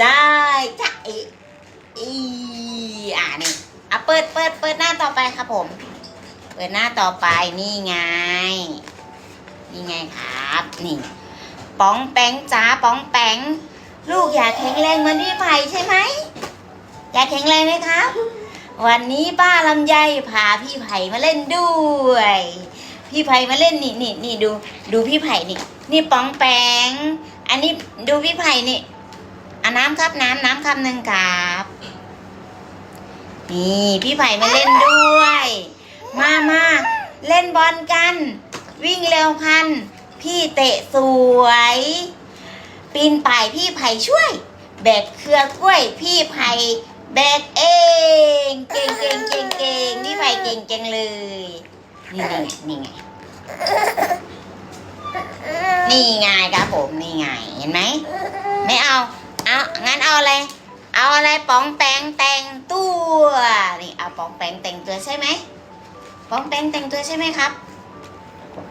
จ้าจ้าอีอีอ่านี่อะเปิดเปิดเปิดหน้าต่อไปครับผม เปิดหน้าต่อไปนี่ไง นี่ไงครับ นี่ป๋องแปงจ้าป๋องแปงลูกอยากแข็งแรงเหมือนพี่ไผ่ใช่ไหมอยากแข็งแรงไหมครับ วันนี้ป้าลำไยพาพี่ไผ่มาเล่นด้วย พี่ไผ่มาเล่นนี่นี่นี่ดูดูพี่ไผ่นี่ นี่ป๋องแปงอันนี้ดูพี่ไผ่นี่ อาน้ำครับน้ำน้ำคำหนึ่งครับนี่พี่ไผ่มาเล่นด้วย มามาเล่นบอลกัน วิ่งเร็วพัน พี่เตะสวย ปีนป่ายพี่ไผ่ช่วย แบกเครือกล้วยพี่ไผ่แบกเองเก่งเก่งเก่งเก่งพี่ไผ่เก่งจังเลยนี่ไงนี่ไงนี่ไงครับผมนี่ไงเห็นไหมไม่เอา เอางั้นเอาอะไร เอาอะไรป๋องแปงแต่งตัวนี่เอาป๋องแปงแต่งตัวใช่ไหมป๋องแปงแต่งตัวใช่ไหมครับ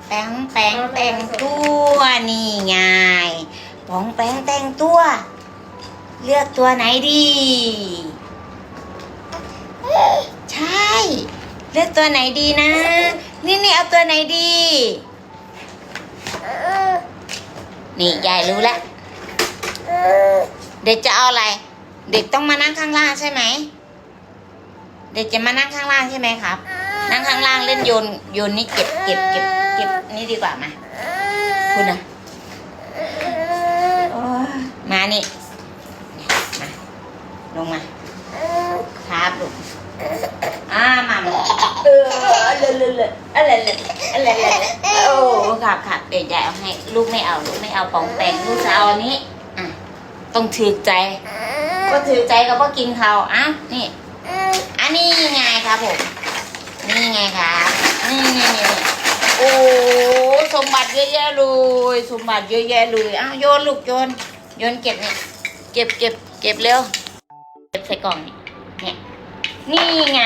แปงแปงแต่งตัวนี่ไงป๋องแปงแต่งตัว เลือกตัวไหนดี ใช่ เลือกตัวไหนดีนะ นี่นี่เอาตัวไหนดีนี่ยายรู้แล้ว เด็กจะเอาอะไร เด็กต้องมานั่งข้างล่างใช่ไหม เด็กจะมานั่งข้างล่างใช่ไหมครับ นั่งข้างล่างเล่นโยนโยนนี่เก็บเก็บเก็บเก็บนี่ดีกว่ามาคุณนะมานี่ มาลงมา ครับลูกอ่ามามาเออเลอะเลอะเลอะอะไรเลอะอะไรเลอะโอ้ครับครับเดี๋ยวยายเอาให้ ลูกไม่เอา ลูกไม่เอาปองแปงลูกจะเอาอันนี้ ต้องถือใจก็ถือใจก็พอกินเขาวอะนี่อันนี้ไงครับผมนี่ไงครับนี่นี่นี่โอ้สมบัติเยอะแยะเลยสมบัติเยอะแยะเลยอ้าวโยนลูกโยนโยนเก็บนี่เก็บเก็บเก็บเร็วเก็บใส่กล่องนี่เนี่ยนี่ไง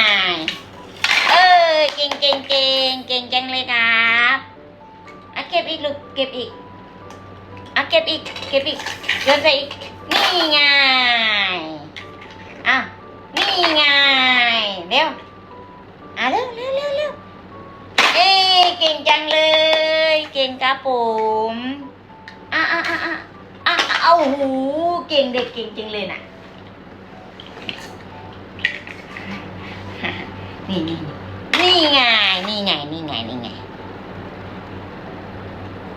เออเก่งเก่งเก่งเก่งจังเลยครับอะเก็บอีกลูกเก็บอีกอะเก็บอีกเก็บอีกโยนใส่อีก นี่ไงอะนี่ไงเร็วอะเร็วเร็วเร็วเร็วเอ้ยเก่งจังเลย เก่งครับผมอะอะอะอะอะเอาหูเก่งเด็กเก่งจริงเลยน่ะนี่นี่นี่ไงนี่ไงนี่ไงนี่ไง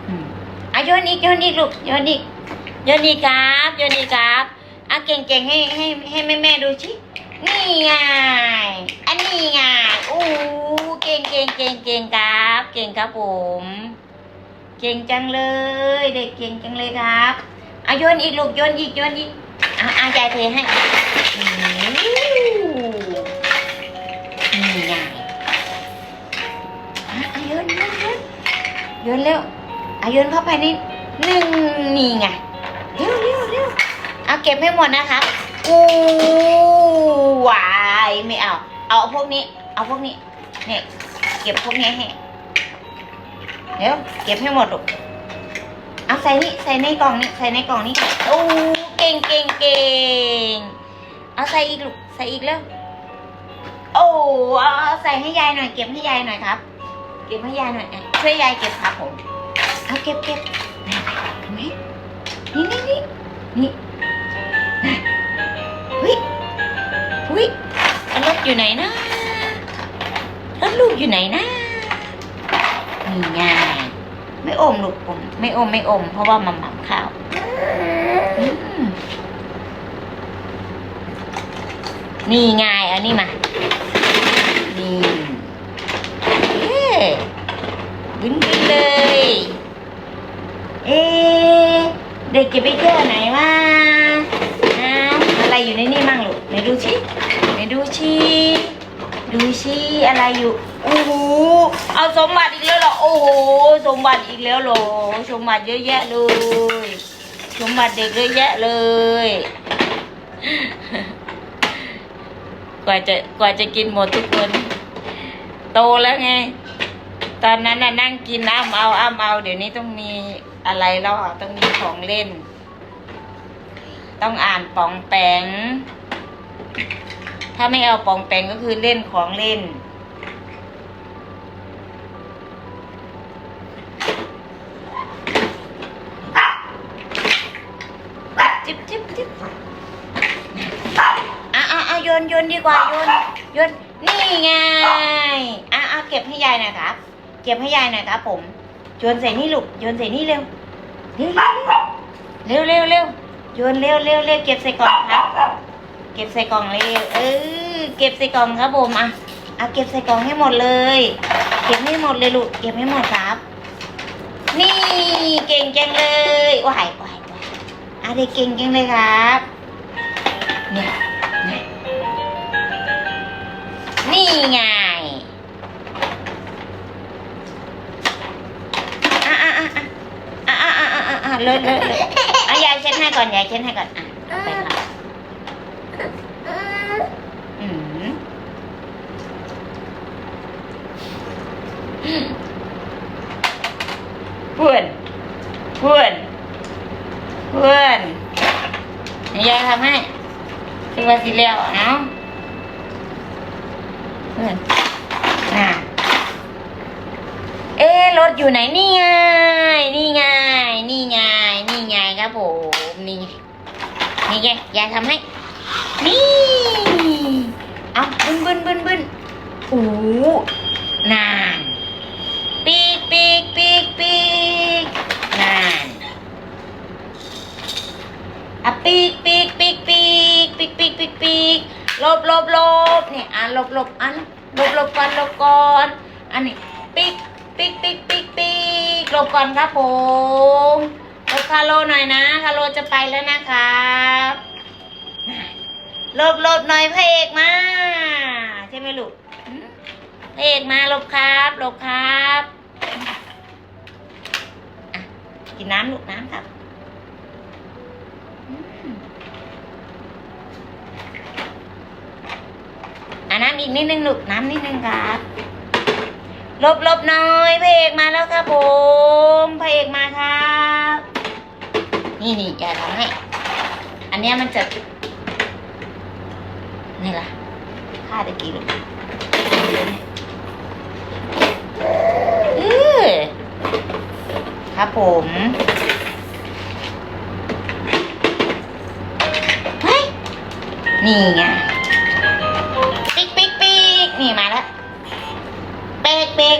อืมอะโยนอีกโยนอีกลูกโยนอีก โยนีครับโยนีครับอะเก่งเก่งให้ให้ให้แม่แม่ดูชินี่ไงอันนี้ไงโอ้เก่งเก่งเก่งเก่งครับ เก่งครับผม เก่งจังเลย เด็กเก่งจังเลยครับเอาโยนอีกลูกโยนอีกโยนอีกอะอะยายเทให้นี่ไงอะอะโยนโยนโยนโยนเร็วอะโยนเข้าไปนี่หนึ่งนี่ไง เอาเก็บให้หมดนะครับอู้วายไม่เอา เอาพวกนี้ เอาพวกนี้ เนี่ยเก็บพวกนี้ให้ เดี๋ยวเก็บให้หมดลูกเอาใส่นี่ใส่ในกล่องนี่ใส่ในกล่องนี่โอ้เก่งเก่งเก่งเอาใส่อีกลูกใส่อีกแล้วโอ้เอาใส่ให้ยายหน่อยเก็บให้ยายหน่อยครับ เก็บให้ยายหน่อยช่วยยายเก็บครับผมเอาเก็บเก็บเห็นไหมนี่นี่นี่นี่ ไหนนะรถลูกอยู่ไหนนะนี่ไงไม่อมลูกผมไม่อมไม่อม เพราะว่ามันหมักข้าวนี่ไงเอานี่มา นี่เอ๊ะบินบินเลย เอ๊ะเด็กจะไปเที่ยวไหนวะอ้าวอะไรอยู่ในนี่มั่งลูกไหนดูชิไหนดูชิ ดูชิอะไรอยู่โอ้โหเอาสมบัติอีกแล้วเหรอโอ้โหสมบัติอีกแล้วเหรอสมบัติเยอะแยะเลยสมบัติเด็กเยอะแยะเลย กว่าจะกว่าจะกินหมดทุกคน โตแล้วไง ตอนนั้นน่ะนั่งกินอ้ำเอาอ้ำเอาเดี๋ยวนี้ต้องมีอะไรแล้วต้องมีของเล่น ต้องอ่านปองแปง ถ้าไม่เอาปองแปงก็คือเล่นของเล่น จิบจิบจิบอะอะอะโยนโยนดีกว่าโยนโยนนี่ไงอะอะเก็บให้ยายหน่อยครับ เก็บให้ยายหน่อยครับผมโยนใส่นี่ลูกโยนใส่นี่เร็วเร็วเร็วเร็วเร็วโยนเร็วเร็วเร็วเก็บใส่กล่องครับ เก็บใส่กล่องเร็วเออเก็บใส่กล่องครับผมอะอะเก็บใส่กล่องให้หมดเลย เก็บให้หมดเลยลูกเก็บให้หมดครับ นี่เก่งจังเลยว้ายว้ายว้ายอะเด็กเก่งจังเลยครับเนี่ยนี่ไงอะอะอะอะอะอะอะอะอะเลยเลยเลยอะยายเช็ดให้ก่อนยายเช็ดให้ก่อนอะเอาไปครับอืมเพื่อนเพื่อนเพื่อนยายทำให้คือว่าสิแล้วเนาะเพื่อนน่ะเอ๊รถอยู่ไหนนี่ไงนี่ไงนี่ไงนี่ไงครับผมนี่ไงนี่ไงยายทำให้ นี่ เอาบึนบึนบึนบึนโอ้นานปีกปีกปีกปีกนานอะ ปีกปีกปีกปีกปีกปีกปีกปีกลบลบลบเนี่ยอะลบลบอันลบลบก่อนลบก่อนอันนี้ปีกปีกปีกปีกปีกลบก่อนครับผมลบคาโลหน่อยนะคาโลจะไปแล้วนะครับลบลบหน่อยพระเอกมาใช่ไหมลูกหืมพระเอกมาลบครับลบครับกินน้ำลูกน้ำครับ อะน้ำอีกนิดนึงลูกน้ำนิดนึงครับลบลบน่อยพระเอกมาแล้วครับผมพระเอกมาครับ นี่นี่แกทำให้ อันเนี้ยมันจะนี่ล่ะค่าตะกี้ลูกเออครับผมเฮ้ย นี่ไงปิ๊กปิ๊กปิ๊กนี่มาแล้วเป๊กเป๊ก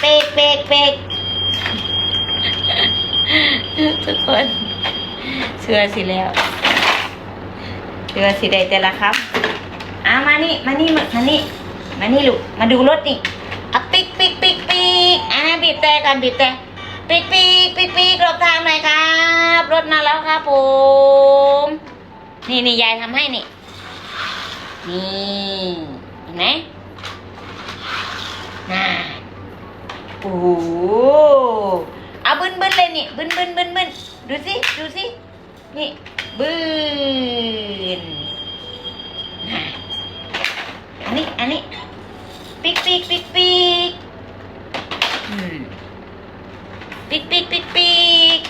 เป๊กเป๊กเป๊กทุกคนเชื่อสิแล้วเรือสีใดแต่ละครับอะมานี่มานี่มานี่มานี่ลูกมาดูรถนี่อะปิกปิกปิกปิกอะบีบแต่กันบีบแต่ปิกปิกปิกปิกหลบทางหน่อยครับ รถมาแล้วครับผม นี่นี่ยายทำให้นี่ นี่เห็นไหมน่าโอ้โหเอาบึ้นบึ้นเลยนี่บึ้นบึ้นบึ้นบึ้นดูสิดูสินี่บืนน่ะอันนี้อันนี้ปิกปิกปิกปิกปิกปิกปิกปิก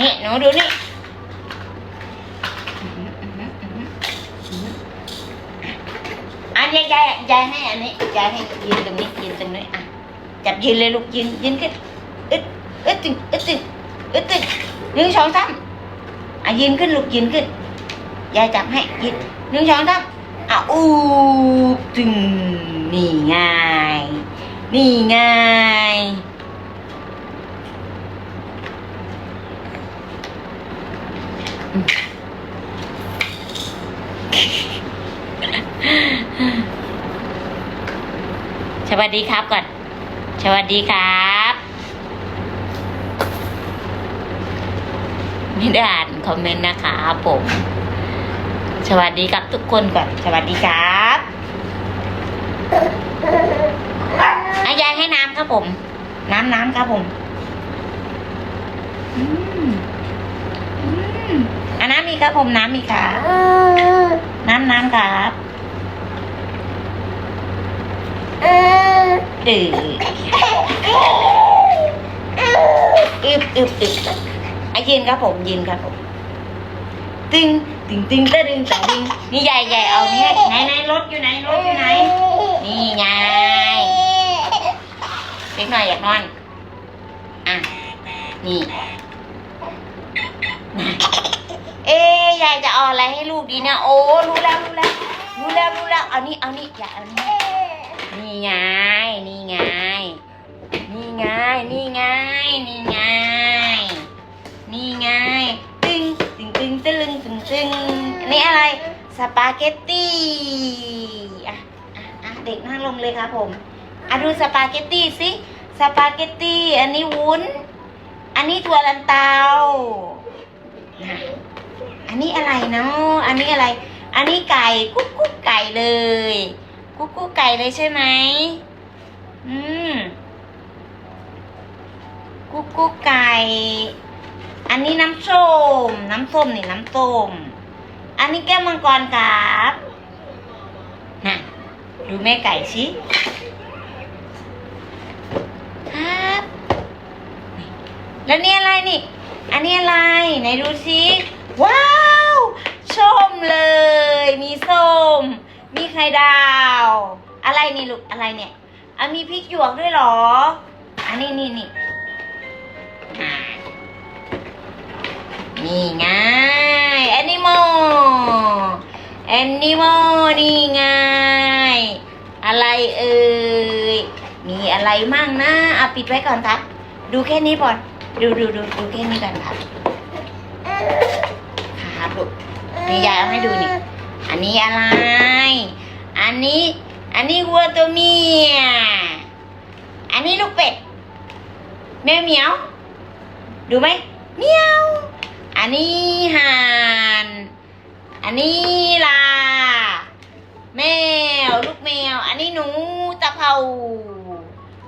นี่หนูดูนี่อันนี้ยายยายให้อันนี้ยายให้ยืนตรงนี้ยืนตรงนี้อะจับยืนเลยลูกยืนยืนขึ้นอึดอึดตึงอึดตึงอึดตึงหนึ่งสองสามอะยืนขึ้นลูกยืนขึ้นยายจับให้ยืนหนึ่งสองสามอะอู้ตึงนี่ไงนี่ไง วัสดีครับก่อน สวัสดีครับ ไม่ได้อ่านคอมเมนต์นะคะผม สวัสดีครับทุกคนก่อน สวัสดีครับอายายให้น้ำครับผม น้ำน้ำครับผมอืมอืมอะน้ำมีครับผมน้ำมีค่ะ น้ำน้ำครับ เอออึบอึบอึบอะยืนครับผมยืนครับผมตึงตึงตึงตะดึงตะดึงนี่ใหญ่ใหญ่เอาเนี่ยไหนไหนรถอยู่ไหนรถอยู่ไหน นี่ไงเล็กหน่อยอยากนอนอะนี่เอ๊ยายจะเอาอะไรให้ลูกดีเนี่ยโอ้รู้แล้วรู้แล้วรู้แล้วรู้แล้วเอานี่เอานี่อย่าเอานี่ นี่ไง นี่ไง นี่ไง นี่ไง นี่ไง นี่ไง ตึงตึงตึงตึงตึงตึงอันนี้อะไร สปาเกตตี้อะอะอะเด็กนั่งลงเลยครับผมอะดูสปาเกตตี้สิ สปาเกตตี้ อันนี้วุ้น อันนี้ถั่วลันเตาน่ะอันนี้อะไรเนาะอันนี้อะไร อันนี้ไก่กุ๊กกุ๊กไก่เลย กุ๊กกุ๊กไก่เลยใช่ไหม อืม กุ๊กกุ๊กไก่ อันนี้น้ำส้ม น้ำส้มนี่น้ำส้ม อันนี้แก้วมังกรครับน่ะ ดูแม่ไก่ชิครับ แล้วนี่อะไรนี่ อันนี้อะไร ไหนดูสิ ว้าว ส้มเลย มีส้ม มีไข่ดาว อะไรนี่ลูกอะไรเนี่ยอะมีพริกหยวกด้วยหรออันนี้นี่นี่อ่นี่ไงแอนิมอลแอนิมอลนี่ไงอะไรเอ่ยมีอะไรมั่งนะอะปิดไว้ก่อนครับ ดูแค่นี้ก่อนดูดูดูดูแค่นี้ก่อนครับครับลูกนี่ยายเอาให้ดูนี่ อันนี้อะไร อันนี้ อันนี้วัวตัวเมีย อันนี้ลูกเป็ด แม่เหมียว ดูไหมเมียว อันนี้ห่าน อันนี้ลา แมว ลูกแมว อันนี้หนูตะเภา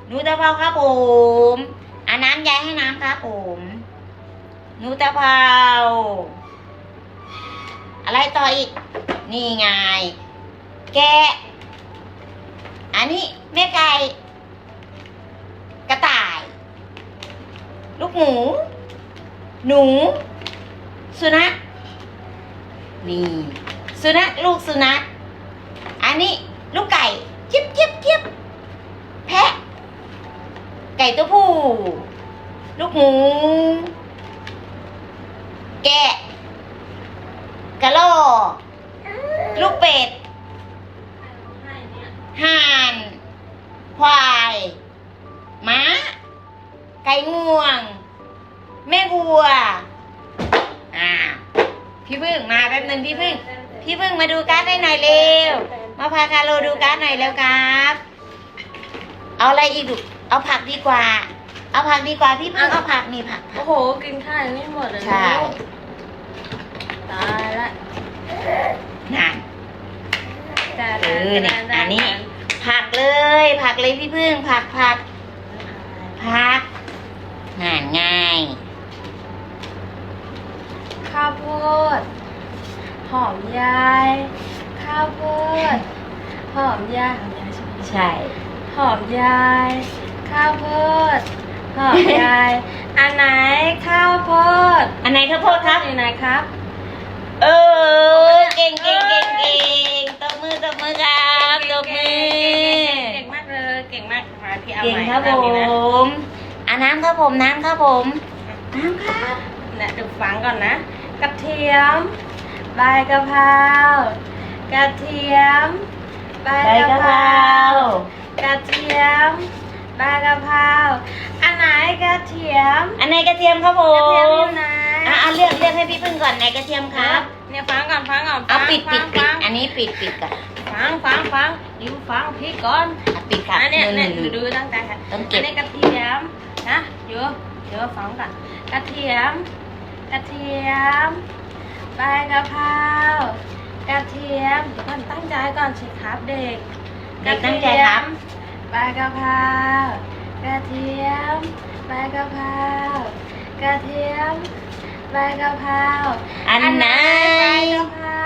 หนูตะเภาครับผมอาน้ำยายให้น้ำครับผม หนูตะเภาอะไรต่ออีก นี่ไง แกะ อันนี้แม่ไก่ กระต่าย ลูกหมู หนู สุนัข นี่ สุนัขลูกสุนัข อันนี้ลูกไก่เจี๊ยบเจี๊ยบเจี๊ยบแพะ ไก่ตัวผู้ ลูกหมู อยเร็วครับ เอาอะไรอีกลูกเอาผักดีกว่า เอาผักดีกว่าพี่พึ่งเอาผักนี่ผักโอ้โห กินข้าวยังไม่หมดเลยใช่ตายละนั่นแต่เออเนี่ยอันนี้ ผักเลย ผักเลยพี่พึ่งผักผักผักงานง่ายข้าวโพดหอมยายข้าวโพด หอมยายหอมยายใช่ไหมใช่ หอมยาย ข้าวโพดหอมยาย อันไหนข้าวโพดอันไหนข้าวโพดครับ อยู่ไหนครับ เออเก่งเก่งเก่งเก่งตบมือตบมือครับตบมือ เก่งมากเลยเก่งมากมาพี่เอาเก่งใหม่ครับผน้ำนี้นะมอะน้ำครับผมน้ำครับผม น้ำครับ นะดูฟังก่อนนะกระเทียม ใบกะเพรากระเทียม ใบใบกะกะเพเพรารา กระเทียมใบกะเพราอันไหนกระเทียมอันไหนกระเทียมครับผกระเทียมอมยู่ไหนอะอะเลือกเลือกให้พี่พึ่งก่อนไหนกระเทียมครับเนี่ยฟังก่อนฟังก่อนเอาฟังปิดปิดปิดฟังอันนี้ปิดปิดก่อนฟังฟังฟังดิวฟังพี่ก่อนอะปิดครับอันเนี้ยหเนี่ยนึ่งดูดูตั้งใจค่ะ ต้องเก็อับนนี้กระเทียมนะเดี๋ยวเดี๋ยวฟังก่อนกระเทียม กระเทียมใบกะเพรา กระเทียมเดี๋ยวก่อนตั้งใจก่อนสิครับเด็กเด็กตั้งใจครับใบกะเพรากระเทียมใบกะเพรากระเทียมใบกะเพราอันไหนใบกะเพรา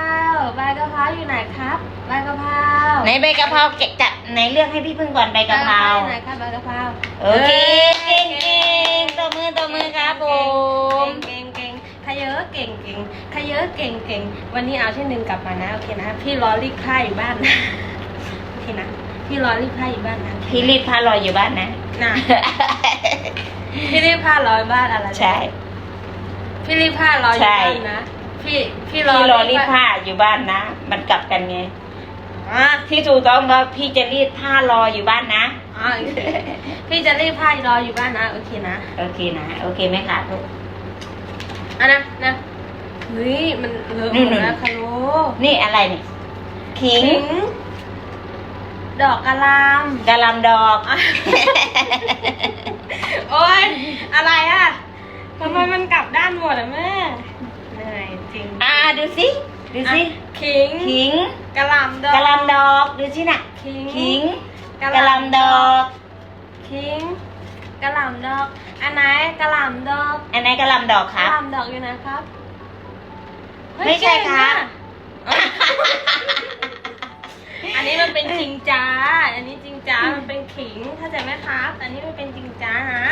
ใบกะเพราอยู่ไหนครับใบกะเพราไหนใบกะเพราเก็บจัดไหนเลือกให้พี่พึ่งก่อนใบกะเพราไหนครับใบกะเพราโอเคเก่งเก่งตบบมือตบมือครับผม เก่งเก่ง ขยเยอะเก่งเก่งขยเยอะเก่งเก่งวันนี้เอาที่หนึ่งกลับมานะโอเคนะพี่รอรีดผ้าอยู่บ้านนะโอเคนะพี่รอรีดผ้าอยู่บ้านนะพี่รีดผ้าลอยอยู่บ้านนะนะพี่รีดผ้ารออยู่บ้านอะไรนะใช่พี่รีดผ้ารออยู่ใช่บ้านนะพี่พี่รอพี่รอรีดผ้าอยู่บ้านนะ มันกลับกันไงอะที่ถูกต้องก็พี่จะรีดผ้ารออยู่บ้านนะอะโอเคพี่จะรีดผ้ารออยู่บ้านนะ โอเคนะ โอเคนะ โอเคไหมคะลูก อะนะนะเฮ้ยมันเลอะหนู่มนดๆแล้วค่ะลูกนี่อะไรเนี่ยขิง ขิง ดอกกะหลำกะหลำดอก โอ๊ยอะไรอะทำไมมันกลับด้านหมดอะแม่เหนื่อยจริงอ่าดูสิดูสิอะขิงขิงกะหล่ำดอกกะหลำดอกดูสิน่ะขิงขิงกะกะหลำดอก ขิง กะหล่ำดอก อันไหนกะหล่ำดอกอันไหนกะหลำดอกคกะรับ หล่ำดอกอยู่ไหนครับเฮ้ยไม่ใช่เก่งครับอะอันนี้มันเป็นจริงจ้า อันนี้จริงจ้า มันเป็นขิงเข้าใจไหมครับ อันนี้มันเป็นจริงจ้านะ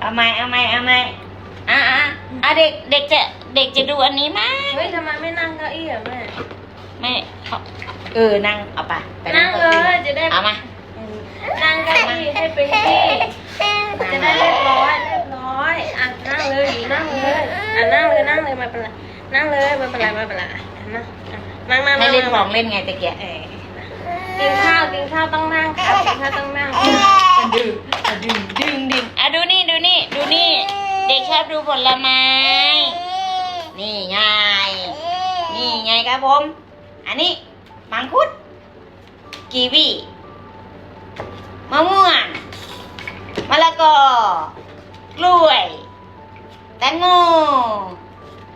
เอาไหมเอาไหมเอาไหมอะอะอะเด็กเด็กจะเด็กจะดูอันนี้ไหมเฮ้ยทำไมไม่นั่งเก้าอี้อะแม่ ไม่เขาเออนั่งเอาไปไปนั่งก้าเลอี้ยจะได้ เอามา นั่งเก้าอี้ให้เป็นที่จะได้เรียบร้อยเรียบร้อยอะนั่งเลยอยู่นั่งเลยอะนั่งเลยนั่งเลยไม่เป็นไรนั่งเลยไม่เป็นไรไม่เป็นไรอะนั่งอะนั่งนั่งให้นั่เล่นของเล่นไงตะเกียบเออกินข้าวกินข้าวต้องนั่งครับกินข้าวต้องนั่งดึงดึงดึงดึงอะดูนี่ดูนี่ดูนี่ เด็กชอบดูผลไม้ นี่ไงนี่ไงครับผม อันนี้มังคุดกีวี มะม่วงมะละกอกล้วย แตงโม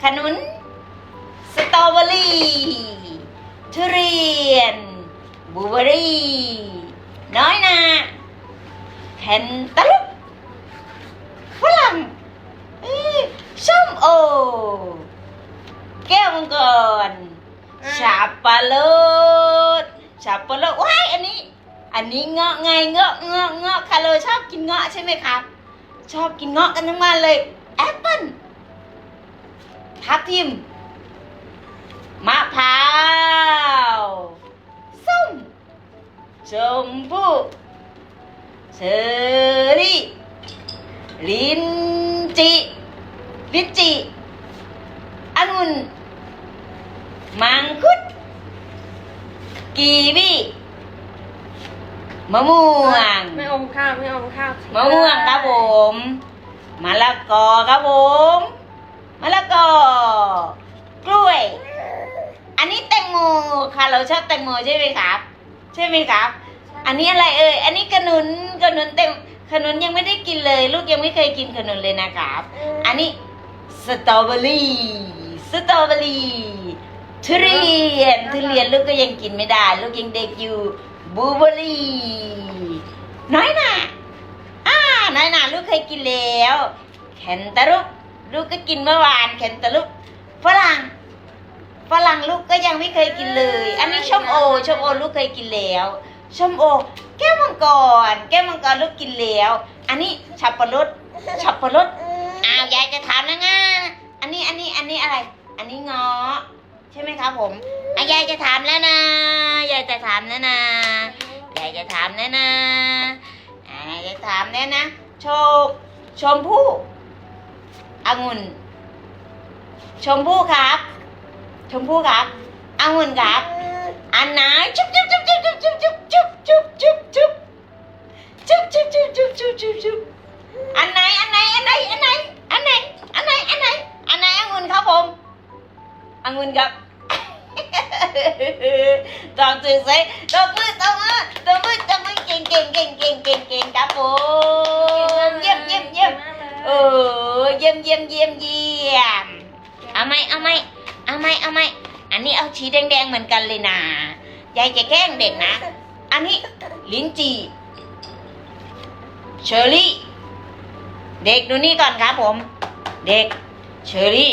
ขนุน สตรอเบอรี่ทุเรียนบลูเบอรี่ น้อยนาแคนตาลูปฝรั่งอื้อส้มโอ แก้วมังกรชาปะรดชาปะรดว้ายอันนี้ อันนี้เงาะไงเงาะเงาะเงาะคาร์โลชอบกินเงาะใช่ไหมครับ ชอบกินเงาะกันทั้งวันเลยแอปเปิ้ลทับทิมมะพร้าวส้มชมพู่เชอรี่ลิ้นจีลิ้นจีองุ่นมังคุดกีวี มะม่วง ไม่อมข้าวไม่อมข้าวมะม่วงครับผมมะละกอครับผมมะละกอกล้วย อันนี้แตงโมค่ะ เราชอบแตงโมใช่ไหมครับ ใช่ไหมครับ อันนี้อะไรเอ่ยอันนี้ขนุนขนุนเต็มขนุนยังไม่ได้กินเลย ลูกยังไม่เคยกินขนุนเลยนะครับ อันนี้สตรอเบอรี่สตรอเบอรี่ทุเรียนทุเรียนลูกก็ยังกินไม่ได้ ลูกยังเด็กอยู่ บูเบอรี่น้อยหน่าอ่าน้อยหน่าลูกเคยกินแล้วแคนตาลูปลูกก็กินเมื่อวานแคนตาลูปฝรั่งฝรั่งลูกก็ยังไม่เคยกินเลย อันนี้ชมโอชมโอลูกเคยกินแล้วชมโอ แก้วมังกร แก้วมังกรลูกกินแล้ว อันนี้ฉับปะรดฉับปะรดอ้าวยายจะถามนะง่าอันนี้อันนี้อันนี้อะไร อันนี้เงาะ ใช่ไหมครับผมอะยายจะถามแล้วนะ ยายจะถามแล้วนะ ยายจะถามแล้วนะอ่ายายถามแล้วนะชคชมพู่องุ่น ชมพู่ครับ ชมพู่ครับองุ่นครับ อันไหนจุ๊บจุ๊บจุ๊บจุ๊บจุ๊บจุ๊บจุ๊บจุ๊บจุ๊บจุ๊บจุ๊บจุ๊บจุ๊บจุ๊บจุ๊บจุ๊บจุ๊บอันไหน อันไหน อันไหน อันไหน อันไหน อันไหน อันไหน อันไหนองุ่นครับผม องุ่นครับตอบสื่อใส่ตบมือตบมือตบมือตบมือเก่งเก่งเก่งเก่งเก่งเก่งครับผมเยี่ยมเยี่ยมเยี่ยมเออเยี่ยมเยี่ยมเยี่ยมเยี่ยมเอาไหมเอาไหมเอาไหมเอาไหมอันนี้เอาชีแดงๆเหมือนกันเลยนะยายจะแกล้งเด็กนะ อันนี้ลิ้นจี่เชอรี่ เด็กดูนี่ก่อนครับผม เด็กเชอรี่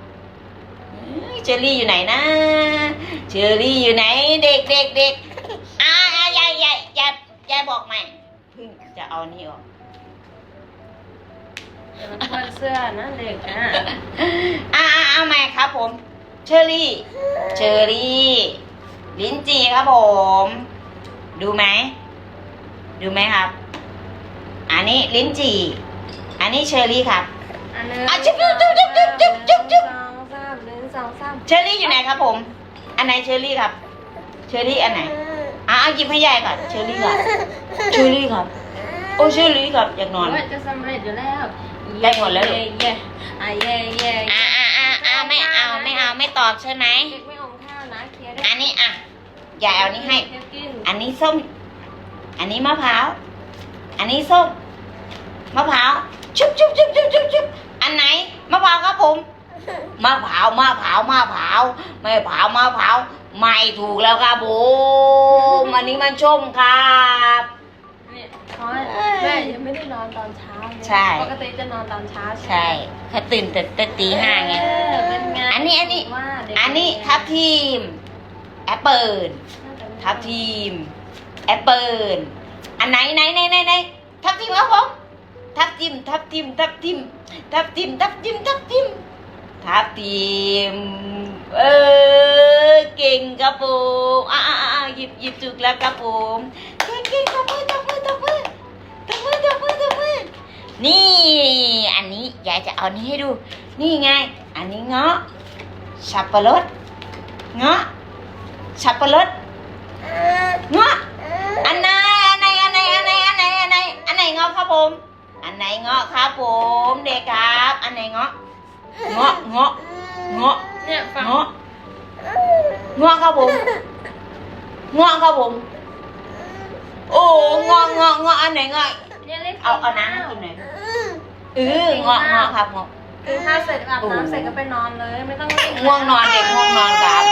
เชอรี่อยู่ไหนนะ เชอรี่อยู่ไหน เด็กเด็กเด็กอ่าอ่ายยายยายยายบอกใหม่จะเอานี่ออกมันเบเสื้อนะเด็กอะอ่าเอาใหม่ครับผม เชอรี่ เชอรี่ ลิ้นจีครับผม ดูไหม ดูไหมครับ อันนี้ลิ้นจีอันนี้เชอรี่ครับอันนี้จุ๊บจุ๊บ สองสามหนึ่งสองสามเชอรี่อยู่ไหนครับผม อันไหนเชอรี่ครับ เชอรี่อันไหนอ่าหยิบให้ยายก่อนเชอรี่ครับเชอรี่ครับ โอ้เชอรี่ครับอยากนอนโยจะสำเร็จอยู่แล้วได้หมดแล้วลูก เย่เย่อะเย่เย่อ่าอ่าอ่าอ่าไม่เอาไม่เอาไม่ตอบใช่ไหม เด็กไม่อมข้าวนะเคลียร์ได้อันนี้อะยายเอานี้ให้ เคลียร์กินอันนี้ส้ม อันนี้มะพร้าว อันนี้ส้ม มะพร้าว ชุบชุบชุบชุบชุบชุบอันไหน มะพร้าวครับผม มะพร้าวมะพร้าวมะพร้าวไม่พร้าวมะพร้าวไม่ถูกแล้วครับผมอันนี้มันส้มครับเนี่ยเพราะแม่ยังไม่ได้นอนตอนเช้าเลยใช่ ปกติจะนอนตอนเช้าใช่เขาตื่นแต่แต่ตีห้าไง เออเป็นไงอันนี้อันนี้ ว่าเด็กอันนี้ทับทีม แอปเปิลทับทีม แอปเปิลอันไหนไหนไหนไหนไหนทับทีมครับผมทับทีมทับทีมทับทีมทับทีมทับทีมทับทีม ทับทีม เออ เก่งครับผมอ่าอ่าอ่าหยิบหยิบถูกแล้วครับผมเก่งเก่งตบมือตบมือตบมือตบมือตบมือตบมือนี่ อันนี้ยายจะเอานี้ให้ดู นี่ไง อันนี้เงาะสับปะรดเงาะสับปะรดเงาะอันไหนอันไหนอันไหนอันไหนอันไหนอันไหนอันไหนเงาะครับผม อันไหนเงาะครับผม เด็กครับ อันไหนเงาะ เงาะเงาะเงาะเนี่ยฟังเงาะเงาะครับผมเงาะครับผม โอ้เงาะเงาะเงาะอันไหนเงาะเนี่ยเล่นเอาเอาน้ำให้กินหน่อยเออเงาะเงาะครับเงาะกินข้าวเสร็จอาบน้ำเสร็จก็ไปนอนเลย ไม่ต้องเล่นง่วงนอนเด็กง่วงนอนครับ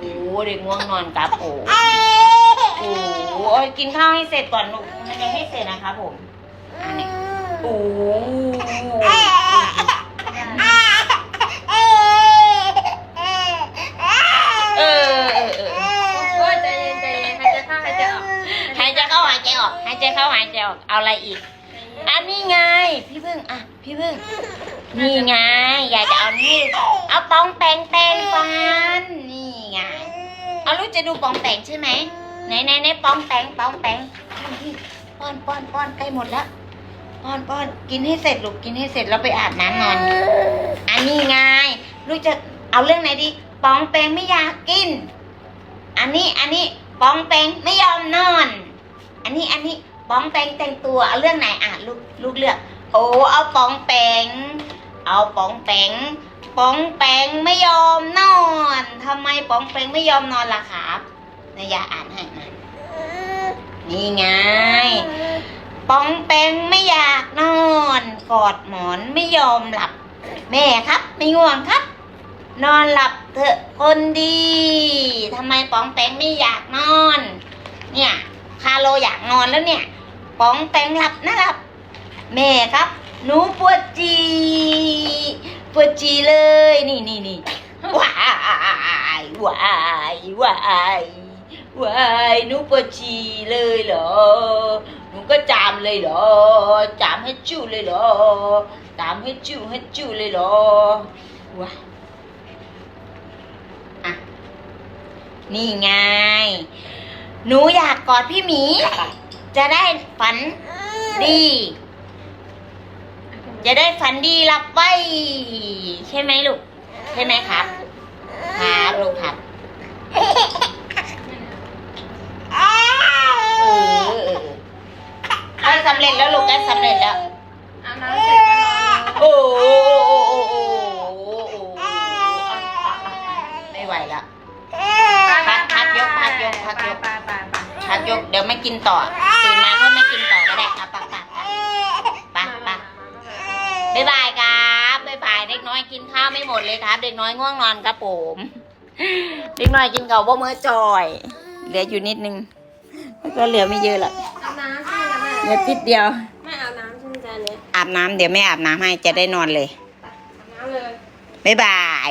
โอ้เด็กง่วงนอนครับโอ้โอ้กินข้าวให้เสร็จก่อนลูกมันยังไม่เสร็จนะครับผมอันนี้โอ้เออเออเออ โอ้ยใจเย็นใจเย็นหายใจเข้าหายใจออก หาย ใจเข้าหาใจออกหายใจเข้าหายใจออกเอาอะไรอีกอันนี้ไง พี่พึ่งอะพี่พึ่งนี่ไงอยากจะเอานี่เอาปองแปงแปงฟันนี่ไงเอาลูกจะดูปองแปงใช่ไหมไหนไหนไหนปองแปงปองแปงป้อนป้อนป้อนใกล้หมดแล้วป้อนป้อนกินให้เสร็จลูกกินให้เสร็จแล้วไปอาบน้ำนอนอันนี้ไงลูกจะเอาเรื่องไหนดีปองแปงไม่อยากกิน อันนี้อันนี้ปองแปงไม่ยอมนอน อันนี้อันนี้ปองแปงแต่งตัวเอาเรื่องไหนอะลูกลูกเลือก โอ้เอาปองแปงเอาปองแปงปองแปงไม่ยอมนอนทำไมปองแปงไม่ยอมนอนล่ะครับนายาอ่านให้มานี่ไงปองแปงไม่อยากนอน กอดหมอนไม่ยอมหลับ แม่ครับไม่ง่วงครับ นอนหลับเถอะคนดีทำไมปองแปงไม่อยากนอน เนี่ย คาโลอยากนอนแล้วเนี่ยปองแปงหลับนะหลับ แม่ครับ หนูปวดจีปวดจีเลย นี่นี่นี่ว้ายวายวายวายหนูปวดจีเลยเหรอหนูก็จามเลยเหรอ จามให้จู้เลยเหรอ จามให้จู้ให้จู้เลยเหรอว้าอะนี่ไง หนูอยากกอดพี่หมี จะได้ฝันดี จะได้ฝันดีหลับไว้ใช่ไหมลูก ใช่ไหมครับ ครับลูกครับเออเออเออใกล้สำเร็จแล้วลูกใกล้สำเร็จแล้วอาบน้ำเสร็จก็นอนเลยโอ้โห กผักยกพักยกพักยกเดี๋ยวไม่กินต่อตื่นมาก็ไม่กินต่อก็ได้อะปักปไปัปบ๊ายบายครับบ๊ายบายเด็กน้อยกินข้าวไม่หมดเลยครับ เด็กน้อยง่วงนอนครับผมเด็กน้อยกินเก่าว่าเมื่อจอย เหลืออยู่นิดนึงก็เหลือไม่เยอะหรอกเหลือติดเดียวไม่อาบน้ำใช่ไหมจ๊ะเนี่อาบน้ำเดี๋ยวไม่อาบน้ำให้จะได้นอนเลยอาบน้เลยบ๊ายบาย